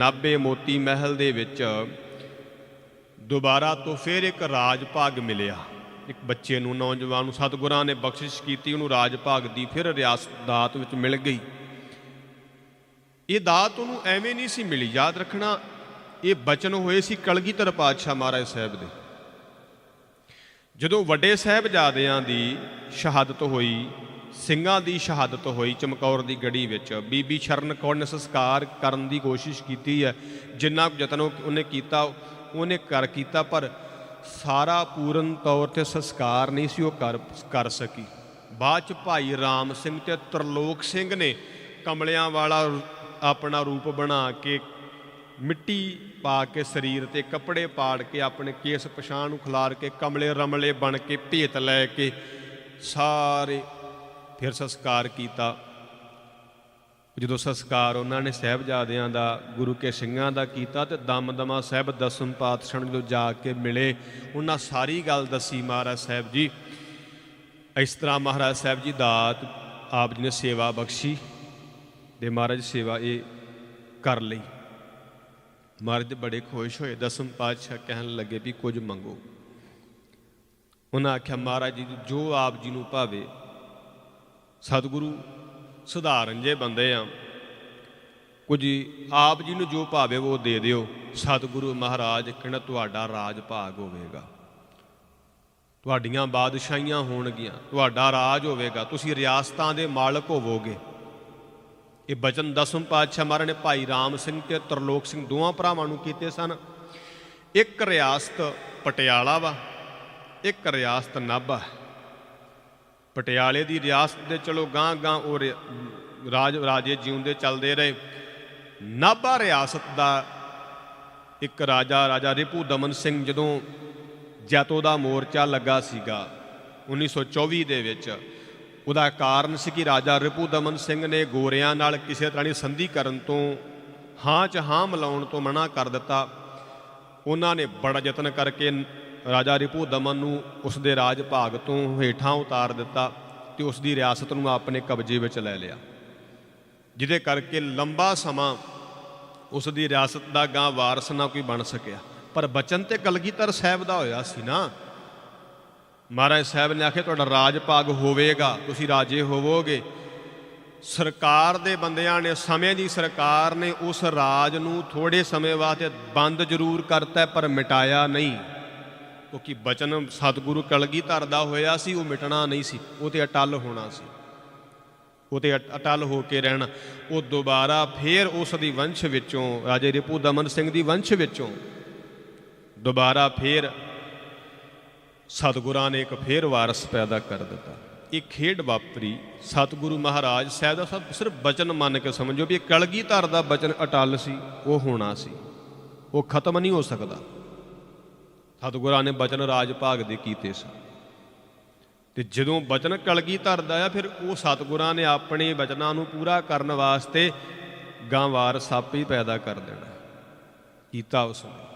ਨਾਬੇ ਮੋਤੀ ਮਹਿਲ ਦੇ ਵਿੱਚ ਦੁਬਾਰਾ ਤੋਂ ਫਿਰ ਇੱਕ ਰਾਜ ਭਾਗ ਮਿਲਿਆ। ਇੱਕ ਬੱਚੇ ਨੂੰ, ਨੌਜਵਾਨ ਨੂੰ, ਸਤਿਗੁਰਾਂ ਨੇ ਬਖਸ਼ਿਸ਼ ਕੀਤੀ, ਉਹਨੂੰ ਰਾਜ ਭਾਗ ਦੀ ਫਿਰ ਰਿਆਸਤ ਦਾਤ ਵਿੱਚ ਮਿਲ ਗਈ। ਇਹ ਦਾਤ ਉਹਨੂੰ ਐਵੇਂ ਨਹੀਂ ਸੀ ਮਿਲੀ, ਯਾਦ ਰੱਖਣਾ, ਇਹ ਬਚਨ ਹੋਏ ਸੀ ਕਲਗੀਧਰ ਪਾਤਸ਼ਾਹ ਮਹਾਰਾਜ ਸਾਹਿਬ ਦੇ। ਜਦੋਂ ਵੱਡੇ ਸਾਹਿਬਜ਼ਾਦਿਆਂ ਦੀ ਸ਼ਹਾਦਤ ਹੋਈ ਸਿੰਘਾਂ ਦੀ ਸ਼ਹਾਦਤ ਹੋਈ ਚਮਕੌਰ ਦੀ ਗੜੀ ਵਿੱਚ। ਬੀਬੀ ਸ਼ਰਨ ਕੌਰ ਨੇ ਸੰਸਕਾਰ ਕਰਨ ਦੀ ਕੋਸ਼ਿਸ਼ ਕੀਤੀ ਹੈ। ਜਿੰਨਾ ਕੁ ਯਤਨ ਉਹਨੇ ਕੀਤਾ, ਉਹਨੇ ਕਰ ਕੀਤਾ, ਪਰ ਸਾਰਾ ਪੂਰਨ ਤੌਰ ਤੇ ਸੰਸਕਾਰ ਨਹੀਂ ਸੀ ਉਹ ਕਰ ਕਰ ਸਕੀ। ਬਾਅਦ ਚ ਭਾਈ ਰਾਮ ਸਿੰਘ ਤੇ ਤਰਲੋਕ ਸਿੰਘ ਨੇ ਕਮਲਿਆਂ ਵਾਲਾ ਆਪਣਾ ਰੂਪ ਬਣਾ ਕੇ ਮਿੱਟੀ ਪਾ ਕੇ ਸਰੀਰ ਤੇ ਕੱਪੜੇ ਪਾੜ ਕੇ ਆਪਣੇ ਕੇਸ ਪਛਾਣ ਨੂੰ ਖਿਲਾਰ ਕੇ ਕਮਲੇ ਰਮਲੇ ਬਣ ਕੇ ਭੇਤ ਲੈ ਕੇ ਸਾਰੇ ਫਿਰ ਸੰਸਕਾਰ ਕੀਤਾ। ਜਦੋਂ ਸੰਸਕਾਰ ਉਹਨਾਂ ਨੇ ਸਹਿਬਜ਼ਾਦਿਆਂ ਦਾ, ਗੁਰੂ ਕੇ ਸਿੰਘਾਂ ਦਾ ਕੀਤਾ ਤੇ ਦਮਦਮਾ ਸਾਹਿਬ ਦਸਮ ਪਾਤਸ਼ਾਹ ਨੂੰ ਜਦੋਂ ਜਾ ਕੇ ਮਿਲੇ, ਉਹਨਾਂ ਸਾਰੀ ਗੱਲ ਦੱਸੀ ਮਹਾਰਾਜ ਸਾਹਿਬ ਜੀ। ਇਸ ਤਰ੍ਹਾਂ ਮਹਾਰਾਜ ਸਾਹਿਬ ਜੀ ਦਾਤ ਆਪ ਜੀ ਨੇ ਸੇਵਾ ਬਖਸ਼ੀ ਤੇ ਮਹਾਰਾਜ ਸੇਵਾ ਇਹ ਕਰ ਲਈ। ਮਹਾਰਾਜ ਬੜੇ ਖੁਸ਼ ਹੋਏ, ਦਸਮ ਪਾਤਸ਼ਾਹ ਕਹਿਣ ਲੱਗੇ ਵੀ ਕੁਝ ਮੰਗੋ। ਉਹਨਾਂ ਆਖਿਆ, ਮਹਾਰਾਜ ਜੀ, ਜੋ ਆਪ ਜੀ ਨੂੰ ਭਾਵੇ ਸਤਿਗੁਰੂ, ਸੁਧਾਰਨ ਜੇ ਬੰਦੇ ਆ। ਕੁਝ ਆਪ ਜੀ ਨੂੰ ਜੋ ਭਾਵੇ ਉਹ ਦੇ ਦਿਓ। ਸਤਿਗੁਰੂ ਮਹਾਰਾਜ ਕਹਿੰਦਾ ਤੁਹਾਡਾ ਰਾਜ ਭਾਗ ਹੋਵੇਗਾ? ਤੁਹਾਡੀਆਂ ਬਾਦਸ਼ਾਹੀਆਂ ਹੋਣਗੀਆਂ, ਤੁਹਾਡਾ ਰਾਜ ਹੋਵੇਗਾ। ਤੁਸੀਂ ਰਿਆਸਤਾਂ ਦੇ ਮਾਲਕ ਹੋਵੋਗੇ। ਇਹ ਬਚਨ ਦਸਮ ਪਾਤਸ਼ਾਹ ਮਹਾਰਾਜ ਨੇ ਭਾਈ ਰਾਮ ਸਿੰਘ ਤੇ ਤਰਲੋਕ ਸਿੰਘ ਦੋਵਾਂ ਭਰਾਵਾਂ ਨੂੰ ਕੀਤੇ ਸਨ। ਇੱਕ ਰਿਆਸਤ ਪਟਿਆਲਾ ਵਾ, ਇੱਕ ਰਿਆਸਤ ਨਾਭਾ। ਪਟਿਆਲੇ ਦੀ ਰਿਆਸਤ ਦੇ ਚਲੋ ਗਾਂ ਗਾਂ ਉਹ ਰਿ- ਰਾਜ ਰਾਜੇ ਜਿਉਂਦੇ ਚੱਲਦੇ ਰਹੇ। ਨਾਭਾ ਰਿਆਸਤ ਦਾ ਇੱਕ ਰਾਜਾ ਰਾਜਾ ਰਿਪੂ ਦਮਨ ਸਿੰਘ ਜਦੋਂ ਜੈਤੋ ਦਾ ਮੋਰਚਾ ਲੱਗਾ ਸੀਗਾ 1924 ਦੇ ਵਿੱਚ, ਉਹਦਾ ਕਾਰਨ ਸੀ ਕਿ ਰਾਜਾ ਰਿਪੂ ਦਮਨ ਸਿੰਘ ਨੇ ਗੋਰਿਆਂ ਨਾਲ ਕਿਸੇ ਤਰ੍ਹਾਂ ਦੀ ਸੰਧੀ ਕਰਨ ਤੋਂ ਹਾਂ ਚ ਹਾਂ ਮਿਲਾਉਣ ਤੋਂ ਮਨਾ ਕਰ ਦਿੱਤਾ। ਉਹਨਾਂ ਨੇ ਬੜਾ ਯਤਨ ਕਰਕੇ ਰਾਜਾ ਰਿਪੂ ਦਮਨ ਨੂੰ ਉਸ ਦੇ ਰਾਜ ਭਾਗ ਤੋਂ ਹੇਠਾਂ ਉਤਾਰ ਦਿੱਤਾ ਤੇ ਉਸ ਦੀ ਰਿਆਸਤ ਨੂੰ ਆਪਣੇ ਕਬਜ਼ੇ ਵਿੱਚ ਲੈ ਲਿਆ, ਜਿਹਦੇ ਕਰਕੇ ਲੰਬਾ ਸਮਾਂ ਉਸ ਦੀ ਰਿਆਸਤ ਦਾ ਗਾਂ ਵਾਰਸ ਨਾ ਕੋਈ ਬਣ ਸਕਿਆ। ਪਰ ਬਚਨ ਤੇ ਕਲਗੀਧਰ ਸਾਹਿਬ ਦਾ ਹੋਇਆ ਸੀ ਨਾ। ਮਹਾਰਾਜ ਸਾਹਿਬ ਨੇ ਆਖਿਆ, ਤੁਹਾਡਾ ਰਾਜ ਭਾਗ ਹੋਵੇਗਾ, ਤੁਸੀਂ ਰਾਜੇ ਹੋਵੋਗੇ। ਸਰਕਾਰ ਦੇ ਬੰਦਿਆਂ ਨੇ ਸਮੇਂ ਦੀ ਸਰਕਾਰ ਨੇ ਉਸ ਰਾਜ ਨੂੰ ਥੋੜੇ ਸਮੇਂ ਵਾਸਤੇ ਬੰਦ ਜ਼ਰੂਰ ਕਰਤਾ, ਪਰ ਮਿਟਾਇਆ ਨਹੀਂ। ਕਿਉਂਕਿ ਬਚਨ ਸਤਿਗੁਰੂ ਕਲਗੀ ਧਰ ਦਾ ਹੋਇਆ ਸੀ, ਉਹ ਮਿਟਣਾ ਨਹੀਂ ਸੀ, ਉਹ ਤੇ ਅਟਲ ਹੋਣਾ ਸੀ। ਉਹ ਤੇ ਅਟ- ਅਟਲ ਹੋ ਕੇ ਰਹਿਣਾ। ਉਹ ਦੁਬਾਰਾ ਫੇਰ ਉਸ ਦੀ ਵੰਸ਼ ਵਿੱਚੋਂ, ਰਾਜੇ ਰਿਪੂ ਦਮਨ ਸਿੰਘ ਦੀ ਵੰਸ਼ ਵਿੱਚੋਂ ਦੁਬਾਰਾ ਫੇਰ ਸਤਿਗੁਰਾਂ ਨੇ ਇੱਕ ਫੇਰ ਵਾਰਸ ਪੈਦਾ ਕਰ ਦਿੱਤਾ। ਇਹ ਖੇਡ ਵਾਪਰੀ। ਸਤਿਗੁਰੂ ਮਹਾਰਾਜ ਸਾਹਿਬ ਦਾ ਸਭ, ਸਿਰਫ ਬਚਨ ਮੰਨ ਕੇ ਸਮਝੋ ਵੀ ਇਹ ਕਲਗੀਧਰ ਦਾ ਬਚਨ ਅਟਲ ਸੀ, ਉਹ ਹੋਣਾ ਸੀ। ਉਹ ਖਤਮ ਨਹੀਂ ਹੋ ਸਕਦਾ। ਸਤਿਗੁਰਾਂ ਨੇ ਬਚਨ ਰਾਜ ਭਾਗ ਦੇ ਕੀਤੇ ਸਨ। ਤੇ ਜਦੋਂ ਬਚਨ ਕਲਗੀ ਧਰਦਾ ਆ, ਫਿਰ ਉਹ ਸਤਿਗੁਰਾਂ ਨੇ ਆਪਣੇ ਬਚਨਾਂ ਨੂੰ ਪੂਰਾ ਕਰਨ ਵਾਸਤੇ ਗਾਂ ਵਾਰ ਸੱਪ ਹੀ ਪੈਦਾ ਕਰ ਦੇਣਾ। ਕੀਤਾ ਉਸਨੇ।